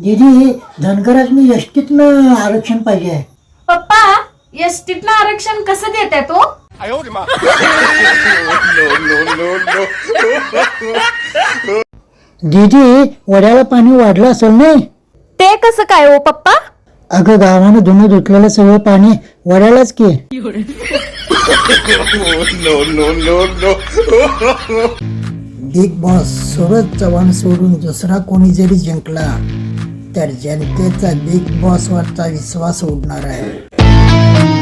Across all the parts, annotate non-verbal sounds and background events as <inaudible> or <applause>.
दीदी धनगराज मी एसटीतनं आरक्षण पाहिजे आहे. पप्पा एसटीतलं आरक्षण कसं देताय तो? दीदी वड्याला पाणी वाढलं असेल नाही? ते कसं काय हो पप्पा? अगं गावानं धुणं धुतलेलं सगळं पाणी वड्यालाच की. बिग बॉस सूरज चव्हाण सोडून दुसरा कोणी जरी जिंकला तर जनतेचा बिग बॉस वरचा विश्वास उडणार आहे.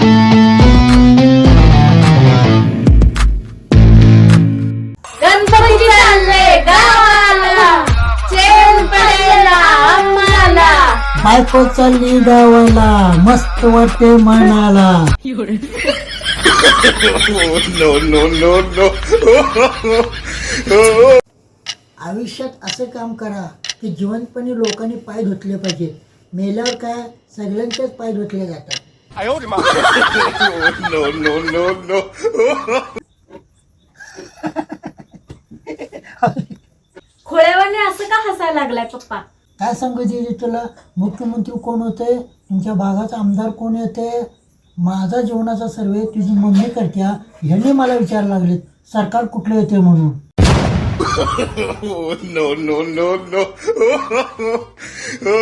गणपती चालले गावाला चेन पडेला आम्हाला. बायको चालली गावाला मस्त वाटते मनाला. <laughs> <laughs> आयुष्यात असं काम करा की जिवंतपणे लोकांनी पाय धुतले पाहिजे. मेल्यावर काय? सगळ्यांचेच पाय धुतले जातात. खोळ्यावाने असं का हसायला लागलाय पप्पा? काय सांगू दीदी तुला? मुख्यमंत्री कोण होते? तुमच्या भागाचा आमदार कोण येते? माझा जीवनाचा सर्वे तुझी मम्मी करत्या ह्यांनी मला विचारायला लागलेत. सरकार कुठलं येते म्हणून? <laughs> no, no, no, no. <laughs>